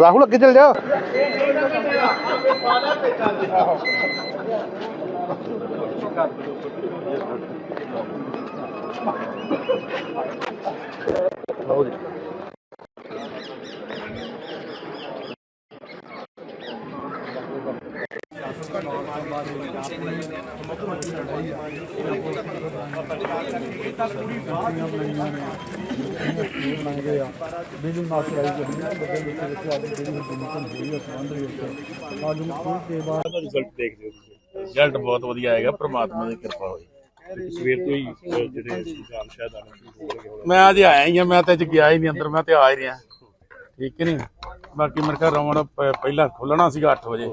ਰਾਹੁਲ ਅੱਗੇ ਚੱਲ ਜਾ ਬਿਜਲੀ ਮਾਸਟਰ ਆਈ ਜਾਂਦੀ ਹੈ ਬੱਦਲ ਵਿੱਚ ਵਿੱਚ ਆ ਕੇ ਜਿਹੜੀ ਕਮਿਸ਼ਨ ਹੋਈ ਹੈ ਸੰਬੰਧ ਵਿੱਚ ਅੱਜ ਨੂੰ ਕੁਝ ਦੇ ਬਾਅਦ ਦਾ ਰਿਜ਼ਲਟ ਤੁਸੀਂ ਬਹੁਤ ਵਧੀਆ ਆਏਗਾ ਪ੍ਰਮਾਤਮਾ ਦੀ ਕਿਰਪਾ ਹੋਈ। ਸਵੇਰ ਤੋਂ ਹੀ ਜਿਹੜੇ ਨਿਸ਼ਾਨ ਸ਼ਾਇਦ ਹੋਣ। ਮੈਂ ਅੱਜ ਆਇਆ ਹੀ ਆ ਮੈਂ ਤਾਂ ਅੱਜ ਗਿਆ ਹੀ ਨਹੀਂ ਅੰਦਰ ਮੈਂ ਤੇ ਆ ਹੀ ਰਿਹਾ। ਠੀਕ ਨਹੀਂ? ਬਾਕੀ ਮੇਰੇ ਘਰ ਰਾਉਂਡ ਪਹਿਲਾਂ ਖੁੱਲਣਾ ਸੀਗਾ 8 ਵਜੇ।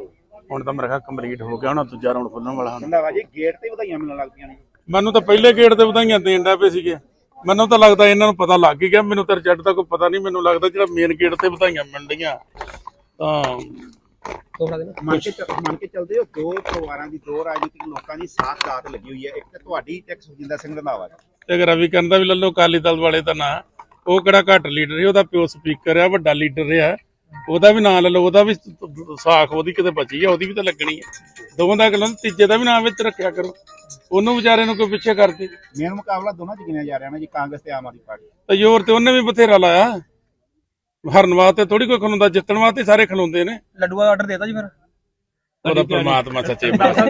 ਹੁਣ ਤਾਂ ਮੇਰੇ ਖਿਆਲ ਕੰਪਲੀਟ ਹੋ ਗਿਆ ਹੁਣ ਦੂਜਾ ਰਾਉਂਡ ਖੁੱਲਣ ਵਾਲਾ ਹੁਣ। ਰੰਧਾਵਾ ਜੀ ਗੇਟ ਤੇ ਵਧਾਈਆਂ ਮਿਲਣ ਲੱਗ ਪਈਆਂ ਨੇ। ਮੈਨੂੰ ਤਾਂ ਪਹਿਲੇ ਗੇਟ ਤੇ ਵਧਾਈਆਂ ਦੇਣ ਦਾ ਪਏ ਸੀਗੇ। ਮੈਨੂੰ ਤਾਂ ਲੱਗਦਾ ਇਹਨਾਂ ਨੂੰ ਪਤਾ ਲੱਗ ਹੀ ਗਿਆ ਮੈਨੂੰ ਤਾਂ ਰਿਜ਼ਲਟ ਦਾ ਕੋਈ ਪਤਾ ਨਹੀਂ ਮੈਨੂੰ ਲੱਗਦਾ ਜਿਹੜਾ ਮੇਨ ਗੇਟ ਤੇ ਵਧਾਈਆਂ ਮਿਲ ਰਹੀਆਂ ਤਾਂ ਮੰਨ ਕੇ ਚੱਲ- ਮੰਨ ਕੇ ਚੱਲਦੇ ਹੋ ਦੋ ਪਰਿਵਾਰਾਂ ਦੀ ਦੋ ਰਾਜਨੀਤਿਕ ਲੋਕਾਂ ਦੀ ਸਾਥ ਦਾਤ ਲੱਗੀ ਹੋਈ ਹੈ। ਇੱਕ ਤਾਂ ਤੁਹਾਡੀ ਤੇ ਇੱਕ ਸੁਖਜਿੰਦਰ ਸਿੰਘ ਰੰਧਾਵਾ ਦੀ ਤੇ ਅਗਰ ਰਵੀ ਕਰਨ ਦਾ ਵੀ ਲੱਲੋ ਅਕਾਲੀ ਦਲ ਵਾਲੇ ਦਾ ਨਾਂ। ਉਹ ਕਿਹੜਾ ਘੱਟ ਲੀਡਰ ਹੈ ਉਹਦਾ ਪਿਓ ਸਪੀਕਰ ਆ ਵੱਡਾ ਲੀਡਰ ਹੈ ਉਹਦਾ ਵੀ ਨਾਂ ਲੈ ਲਓ ਉਹਦਾ ਵੀ ਸਾਖ ਉਹਦੀ ਕਿਤੇ ਬਚੀ ਆ ਉਹਦੀ ਵੀ ਤਾਂ ਲੱਗਣੀ ਹੈ ਦੋਵਾਂ ਦਾ ਗੱਲਾਂ ਤੀਜੇ ਦਾ ਵੀ ਨਾਂ ਵਿੱਚ ਰੱਖਿਆ ਕਰੋ। ਉਹਨੂੰ ਵਿਚਾਰੇ ਨੂੰ ਕੋਈ ਪਿੱਛੇ ਕਰਦੇ। ਮੇਨ ਮੁਕਾਬਲਾ ਦੋਨਾਂ ਚ ਗਿਣਿਆ ਜਾ ਰਿਹਾ ਨਾ ਜੀ ਕਾਂਗਰਸ ਤੇ ਆਮ ਆਦਮੀ ਪਾਰਟੀ। ਤੇ ਜ਼ੋਰ ਤੇ ਉਹਨੇ ਵੀ ਬਥੇਰਾ ਲਾਇਆ। ਹਰਨ ਵਾਸਤੇ ਥੋੜੀ ਕੋਈ ਖਲੋਂਦਾ ਜਿੱਤਣ ਵਾਸਤੇ ਸਾਰੇ ਖਲੋਂਦੇ ਨੇ। ਲੱਡੂ ਦਾ ਆਰਡਰ ਦੇਤਾ ਜੀ ਫਿਰ? ਉਹਦਾ ਪ੍ਰਮਾਤਮਾ ਸੱਚੇ ਪਾਤਸ਼ਾਹ।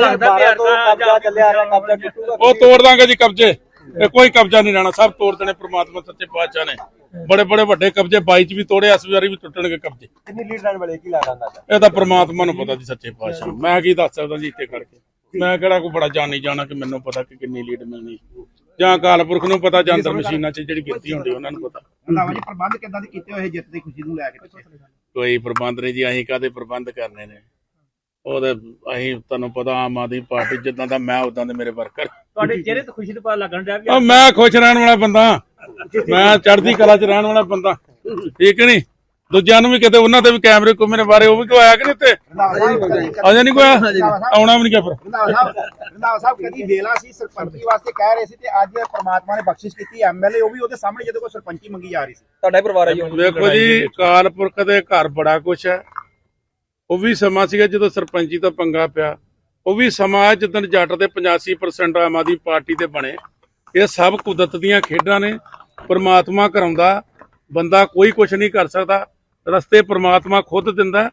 ਲੱਗਦਾ ਪਿਆਰ ਕਬਜ਼ਾ ਚੱਲਿਆ ਰਿਹਾ ਕਬਜ਼ਾ ਟੁੱਟੂਗਾ ਉਹ ਤੋੜ ਦਾਂਗੇ ਜੀ ਕਬਜ਼ੇ। ਇਹ ਕੋਈ ਕਬਜ਼ਾ ਨਹੀਂ ਰਹਿਣਾ ਸਭ ਤੋੜ ਦੇਣੇ ਪ੍ਰਮਾਤਮਾ ਸੱਚੇ ਪਾਤਸ਼ਾਹ ਨੇ। ਬੜੇ ਬੜੇ ਵੱਡੇ ਕਬਜ਼ੇ 22 ਚ ਵੀ ਤੋੜੇ ਇਸ ਵਾਰੀ ਵੀ ਟੁੱਟਣਗੇ ਕਬਜ਼ੇ। ਕਿੰਨੀ ਲੀਡ ਲੈਣ ਵਾਲੇ ਕੀ ਲੱਗਦਾ ਅੰਦਾਜ਼ਾ? ਇਹ ਤਾਂ ਪ੍ਰਮਾਤਮਾ ਨੂੰ ਪਤਾ ਜੀ ਸੱਚੇ ਪਾਤਸ਼ਾਹ। ਮੈਂ ਕੀ ਦੱਸ ਸਕਦਾ ਜੀ ਇੱਥੇ ਖੜ ਕੇ? ਮੈਂ ਕਿਹੜਾ ਕੋਈ ਬੜਾ ਜਾਣੀ ਜਾਣਾ ਕਿ ਮੈਨੂੰ ਪਤਾ ਕਿ ਕਿੰਨੀ ਲੀਡ ਮਿਲਣੀ। ਜਾਂ ਅਕਾਲ ਪੁਰਖ ਨੂੰ ਪਤਾ ਜਾਂ ਅੰਦਰ ਮਸ਼ੀਨਾਂ 'ਚ ਜਿਹੜੀ ਗਿਣਤੀ ਹੁੰਦੀ ਉਹਨਾਂ ਨੂੰ ਪਤਾ। ਰੰਧਾਵਾ ਜੀ ਪ੍ਰਬੰਧ ਕਿੱਦਾਂ ਦੇ ਕੀਤੇ ਹੋਏ ਜਿੱਤ ਦੀ ਖੁਸ਼ੀ ਨੂੰ ਲੈ ਕੇ ਕੋਈ ਪ੍ਰਬੰਧ ਨਹੀਂ ਜੀ ਅਸੀਂ ਕਾਦੇ ਪ੍ਰਬੰਧ ਕਰਨੇ ਨੇ? ਉਹਦੇ ਅਸੀਂ ਤੁਹਾਨੂੰ ਪਤਾ ਆਮ ਆਦਮੀ ਪਾਰਟੀ ਜਿੱਦਾਂ ਦਾ ਮੈਂ ਉਦਾਂ ਦੇ ਮੇਰੇ ਵਰਕਰ ਤੁਹਾਡੇ ਚਿਹਰੇ ਤੇ ਖੁਸ਼ੀ ਦਾ ਪਤਾ ਲੱਗਣ ਡਿਆ ਵੀ ਉਹ ਮੈਂ ਖੁਸ਼ ਰਹਿਣ ਵਾਲਾ ਬੰਦਾ। ਮੈਂ ਚੜ੍ਹਦੀ ਕਲਾ 'ਚ ਰਹਿਣ ਵਾਲਾ ਬੰਦਾ। ਠੀਕ ਨਹੀਂ? ਦੂਜਿਆਂ ਨੂੰ ਵੀ ਕਿਤੇ ਉਹਨਾਂ ਦੇ ਵੀ ਕੈਮਰੇ ਕੋ ਮੇਰੇ ਬਾਰੇ ਉਹ ਵੀ ਕੋਈ ਆਇਆ ਕਿ ਨਹੀਂ ਸਾਹਿਬ ਅਜੇ ਨਹੀਂ ਕੋਈ? ਆਉਣਾ ਵੀ ਨਹੀਂ ਕਿਹਾ ਫਿਰ? ਰੰਧਾਵਾ ਸਾਹਿਬ ਰੰਧਾਵਾ ਸਾਹਿਬ ਕਦੀ ਵੇਲਾ ਸੀ ਸਰਪੰਚੀ ਵਾਸਤੇ ਕਹਿ ਰਹੇ ਸੀ ਤੇ ਅੱਜ ਪ੍ਰਮਾਤਮਾ ਨੇ ਬਖਸ਼ਿਸ਼ ਕੀਤੀ ਐਮਐਲਏ ਉਹ ਵੀ ਉਹਦੇ ਸਾਹਮਣੇ ਜਦੋਂ ਕੋਈ ਸਰਪੰਚੀ ਮੰਗੀ ਜਾ ਰਹੀ ਸੀ। ਤੁਹਾਡਾ ਪਰਿਵਾਰ ਹੈ ਜੀ। ਵੇਖੋ ਜੀ ਅਕਾਲ ਪੁਰਖ ਦੇ ਘਰ ਬੜਾ ਕੁਛ ਹੈ। ਉਹ ਵੀ ਸਮਾਂ ਸੀਗਾ ਜਦੋਂ ਸਰਪੰਚੀ ਦਾ ਪੰਗਾ ਪਿਆ। ਉਹ ਵੀ ਸਮਾਂ ਜਦੋਂ ਜੱਟ ਦੇ 85% ਆਮ ਆਦਮੀ ਪਾਰਟੀ ਦੇ ਬਣੇ। ਇਹ ਸਭ ਕੁਦਰਤ ਦੀਆਂ ਖੇਡਾਂ ਨੇ। ਪ੍ਰਮਾਤਮਾ ਕਰਾਉਂਦਾ, ਬੰਦਾ ਕੋਈ ਕੁਛ ਨਹੀਂ ਕਰ ਸਕਦਾ। ਰਸਤੇ ਪ੍ਰਮਾਤਮਾ ਖੁਦ ਦਿੰਦਾ।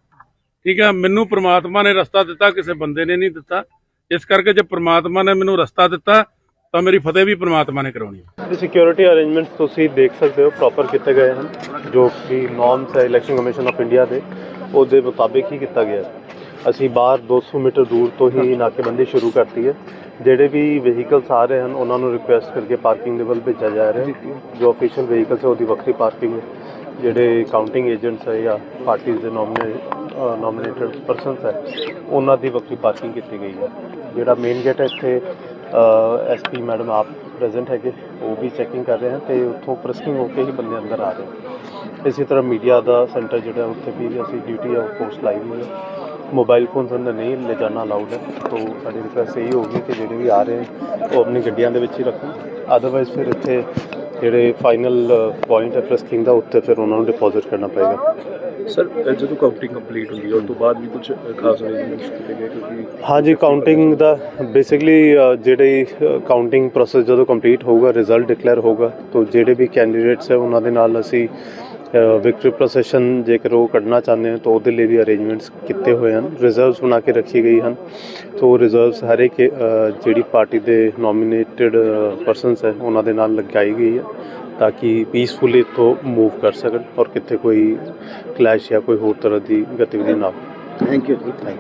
ਠੀਕ ਹੈ, ਮੈਨੂੰ ਪ੍ਰਮਾਤਮਾ ਨੇ ਰਸਤਾ ਦਿੱਤਾ, ਕਿਸੇ ਬੰਦੇ ਨੇ ਨਹੀਂ ਦਿੱਤਾ। ਇਸ ਕਰਕੇ ਜੇ ਪ੍ਰਮਾਤਮਾ ਨੇ ਮੈਨੂੰ ਰਸਤਾ ਦਿੱਤਾ, ਤਾਂ ਮੇਰੀ ਫਤਿਹ ਵੀ ਪ੍ਰਮਾਤਮਾ ਨੇ ਕਰਾਉਣੀ ਹੈ। ਸਿਕਿਉਰਿਟੀ ਅਰੇਂਜਮੈਂਟਸ ਤੁਸੀਂ ਦੇਖ ਸਕਦੇ ਹੋ ਪ੍ਰੋਪਰ ਕੀਤੇ ਗਏ ਹਨ, ਜੋ ਕਿ ਨਾਰਮਸ ਹੈ ਇਲੈਕਸ਼ਨ ਕਮਿਸ਼ਨ ਆਫ ਇੰਡੀਆ ਦੇ। ਉਹਦੇ ਮੁਤਾਬਿਕ ਹੀ ਕੀਤਾ ਗਿਆ। ਅਸੀਂ ਬਾਹਰ 200 ਮੀਟਰ ਦੂਰ ਤੋਂ ਹੀ ਨਾਕੇਬੰਦੀ ਸ਼ੁਰੂ ਕਰਤੀ ਹੈ। ਜਿਹੜੇ ਵੀ ਵਹੀਕਲਸ ਆ ਰਹੇ ਹਨ, ਉਹਨਾਂ ਨੂੰ ਰਿਕੁਐਸਟ ਕਰਕੇ ਪਾਰਕਿੰਗ ਦੇ ਵੱਲ ਭੇਜਿਆ ਜਾ ਰਿਹਾ ਹੈ। ਜੋ ਅਫੀਸ਼ੀਅਲ ਵਹੀਕਲਸ ਹੈ, ਉਹਦੀ ਵੱਖਰੀ ਪਾਰਕਿੰਗ ਹੈ। ਜਿਹੜੇ ਕਾਊਂਟਿੰਗ ਏਜੰਟਸ ਹੈ ਜਾਂ ਪਾਰਟੀਆਂ ਦੇ ਨੋਮੀਨੇਟਡ ਪਰਸਨਸ ਹੈ, ਉਹਨਾਂ ਦੀ ਵੱਖਰੀ ਪਾਰਕਿੰਗ ਕੀਤੀ ਗਈ ਹੈ। ਜਿਹੜਾ ਮੇਨ ਗੇਟ ਹੈ, ਇੱਥੇ ਐਸਪੀ ਮੈਡਮ ਆਪ ਪ੍ਰੈਜ਼ੈਂਟ ਹੈਗੇ, ਉਹ ਵੀ ਚੈਕਿੰਗ ਕਰ ਰਹੇ ਹਨ ਤੇ ਉੱਥੋਂ ਫਰਸਕਿੰਗ ਹੋ ਕੇ ਹੀ ਬੰਦੇ ਅੰਦਰ ਆ ਰਹੇ ਹਨ। ਇਸੇ ਤਰ੍ਹਾਂ ਮੀਡੀਆ ਦਾ ਸੈਂਟਰ ਜਿਹੜਾ ਉੱਥੇ ਵੀ ਅਸੀਂ ਡਿਊਟੀ ਆ ਪੋਸਟ ਲਾਈ ਹੋਈ ਹੈ। ਮੋਬਾਈਲ ਫੋਨਸ ਅੰਦਰ ਨਹੀਂ ਲੈ ਜਾਣਾ ਅਲਾਉਡ ਹੈ, ਤੋਂ ਸਾਡੀ ਰਿਕੁਐਸਟ ਇਹੀ ਹੋਗੀ ਕਿ ਜਿਹੜੇ ਵੀ ਆ ਰਹੇ ਉਹ ਆਪਣੀ ਗੱਡੀਆਂ ਦੇ ਵਿੱਚ ਹੀ ਰੱਖਣ। ਅਦਰਵਾਈਜ਼ ਫਿਰ ਇੱਥੇ ਜਿਹੜੇ ਫਾਈਨਲ ਪੁਆਇੰਟ ਹੈ ਫਰਸਕਿੰਗ ਦਾ ਉੱਤੇ ਫਿਰ ਉਹਨਾਂ ਨੂੰ ਡਿਪੋਜ਼ਿਟ ਕਰਨਾ ਪਏਗਾ। ਸਰ ਜਦੋਂ ਕਾਊਂਟਿੰਗ ਕੰਪਲੀਟ ਹੁੰਦੀ ਹੈ ਉਸ ਤੋਂ ਬਾਅਦ ਵੀ ਕੁਝ ਖਾਸ ਅਰੇਂਜਮੈਂਟਸ ਕੀਤੇ ਗਏ ਕਿਉਂਕਿ ਹਾਂਜੀ ਕਾਊਂਟਿੰਗ ਦਾ ਬੇਸਿਕਲੀ ਜਿਹੜੀ ਕਾਊਂਟਿੰਗ ਪ੍ਰੋਸੈਸ ਜਦੋਂ ਕੰਪਲੀਟ ਹੋਊਗਾ ਰਿਜ਼ਲਟ ਡਿਕਲੇਅਰ ਹੋਊਗਾ ਤਾਂ ਜਿਹੜੇ ਵੀ ਕੈਂਡੀਡੇਟਸ ਹੈ ਉਹਨਾਂ ਦੇ ਨਾਲ ਅਸੀਂ ਵਿਕਟਰੀ ਪ੍ਰੋਸੈਸ਼ਨ ਜੇਕਰ ਉਹ ਕੱਢਣਾ ਚਾਹੁੰਦੇ ਹਨ, ਤਾਂ ਉਹਦੇ ਲਈ ਵੀ ਅਰੇਂਜਮੈਂਟਸ ਕੀਤੇ ਹੋਏ ਹਨ ਰਿਜ਼ਰਵਸ ਬਣਾ ਕੇ ਰੱਖੀ ਗਈ ਹਨ। ਤੋਂ ਰਿਜ਼ਰਵਸ ਹਰ ਇੱਕ ਜਿਹੜੀ ਪਾਰਟੀ ਦੇ ਨੋਮੀਨੇਟਡ ਪਰਸਨਸ ਹੈ, ਉਹਨਾਂ ਦੇ ਨਾਲ ਲਗਾਈ ਗਈ ਹੈ, ਤਾਂ ਕਿ ਪੀਸਫੁਲੀ ਤੋਂ ਮੂਵ ਕਰ ਸਕਣ ਔਰ ਕਿਤੇ ਕੋਈ ਕਲੈਸ਼ ਜਾਂ ਕੋਈ ਹੋਰ ਤਰ੍ਹਾਂ ਦੀ ਗਤੀਵਿਧੀ ਨਾ ਹੋ ਥੈਂਕ ਯੂ ਜੀ ਥੈਂਕ